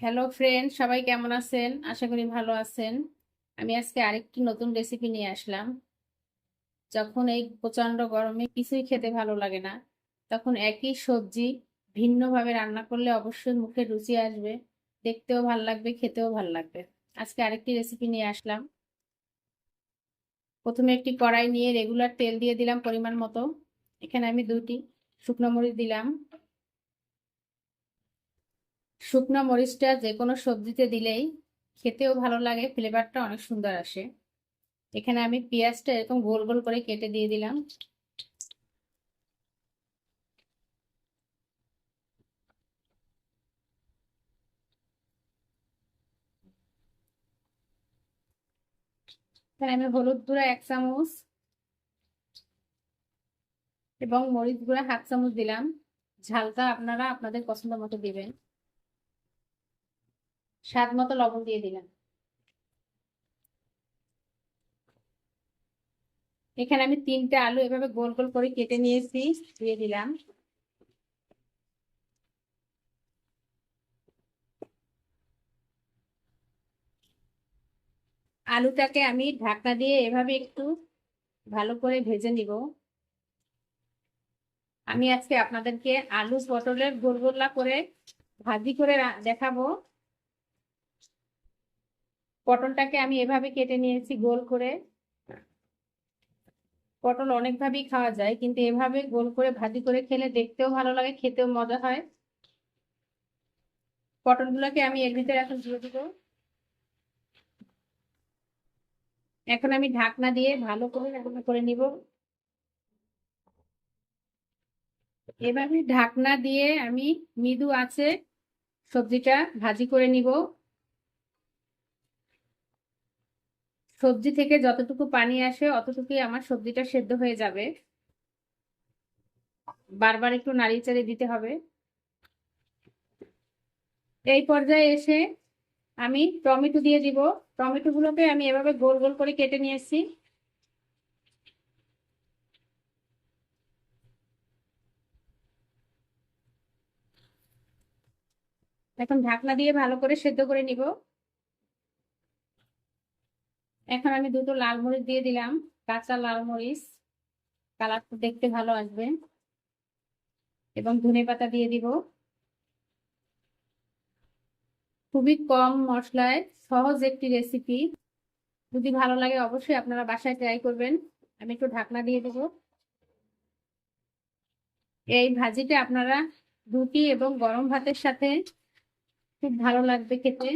Hello friend সবাই কেমন আছেন? আশা করি ভালো আছেন। আমি আজকে আরেকটি নতুন রেসিপি নিয়ে আসলাম। যখন এই প্রচণ্ড গরমে কিছুই খেতে ভালো লাগে না, তখন একই সবজি ভিন্নভাবে রান্না করলে অবশ্যই মুখে রুচি আসবে, দেখতেও ভালো লাগবে, খেতেও ভালো লাগবে। আজকে আরেকটি রেসিপি নিয়ে আসলাম। প্রথমে একটি কড়াই নিয়ে রেগুলার তেল দিয়ে দিলাম পরিমাণ মতো। এখানে আমি দুটি শুকনো মরিচ দিলাম। শুকনো মরিচটা যে কোনো সবজিতে দিলেই খেতেও ভালো লাগে ফ্লেভারটা অনেক সুন্দর আসে। এখানে আমি পেঁয়াজটা এরকম গোল গোল করে কেটে দিয়ে দিলাম। এখানে আমি হলুদ গুঁড়া এক চামচ এবং মরিচ গুঁড়া হাফ চামচ দিলাম। ঝালটা আপনারা আপনাদের পছন্দ মতো দিবেন। স্বাদ মতো লবণ দিয়ে দিলাম। এখানে আমি তিনটে আলু এভাবে গোল গোল করে কেটে নিয়েছি, দিয়ে দিলাম। আলুটাকে আমি ঢাকনা দিয়ে এভাবে একটু ভালো করে ভেজে নিব। আমি আজকে আপনাদেরকে আলু পটলের গোল গোল্লা করে ভাজি করে দেখাবো। পটলটাকে আমি এভাবে কেটে নিয়েছি গোল করে। পটল অনেকভাবেই খাওয়া যায়, কিন্তু এভাবে গোল করে ভাজি করে খেলে দেখতেও ভালো লাগে, খেতেও মজা হয়। পটলগুলোকে আমি এর ভিতরে এখন দিয়ে দিব। এখন আমি ঢাকনা দিয়ে ভালো করে রান্না করে নিব। এভাবে ঢাকনা দিয়ে আমি মৃদু আছে সবজিটা ভাজি করে নিব। সবজি থেকে যতটুকু পানি আসে, অতটুকুই আমার সবজিটা সেদ্ধ হয়ে যাবে। বারবার একটু নাড়িয়ে চাড়িয়ে দিতে হবে। এই পর্যায়ে এসে আমি টমেটো দিয়ে দিব। টমেটোগুলোকে আমি এভাবে গোল গোল করে কেটে নিয়েছি। এখন ঢাকনা দিয়ে ভালো করে সেদ্ধ করে নিব। এখন আমি দুটো লাল মরিচ দিয়ে দিলাম, কাঁচা লাল মরিচ। কালারটা দেখতে ভালো আসবে। এবং ধনে পাতা দিয়ে দিব। খুবই কম মশলায় সহজ একটি রেসিপি যদি ভালো লাগে অবশ্যই আপনারা বাসায় ট্রাই করবেন। আমি একটু ঢাকনা দিয়ে দেব। এই ভাজিটা আপনারা রুটি এবং গরম ভাতের সাথে খুব ভালো লাগবে খেতে।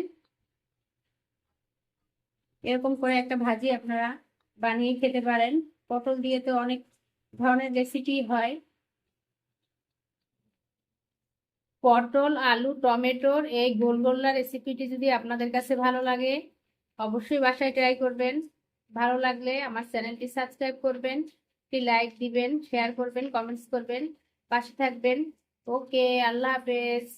এরকম করে একটা ভাজি আপনারা বানিয়ে খেতে পারেন। পটল দিয়ে তো অনেক ধরনের রেসিপি হয়। পটল, আলু টমেটোর এই গোলগোল্লা রেসিপিটি যদি আপনাদের কাছে ভালো লাগে, অবশ্যই বাসায় ট্রাই করবেন। ভালো লাগলে আমার চ্যানেলটি সাবস্ক্রাইব করবেন, একটি লাইক দিবেন শেয়ার করবেন কমেন্টস করবেন, পাশে থাকবেন। ওকে আল্লাহ হাফেজ।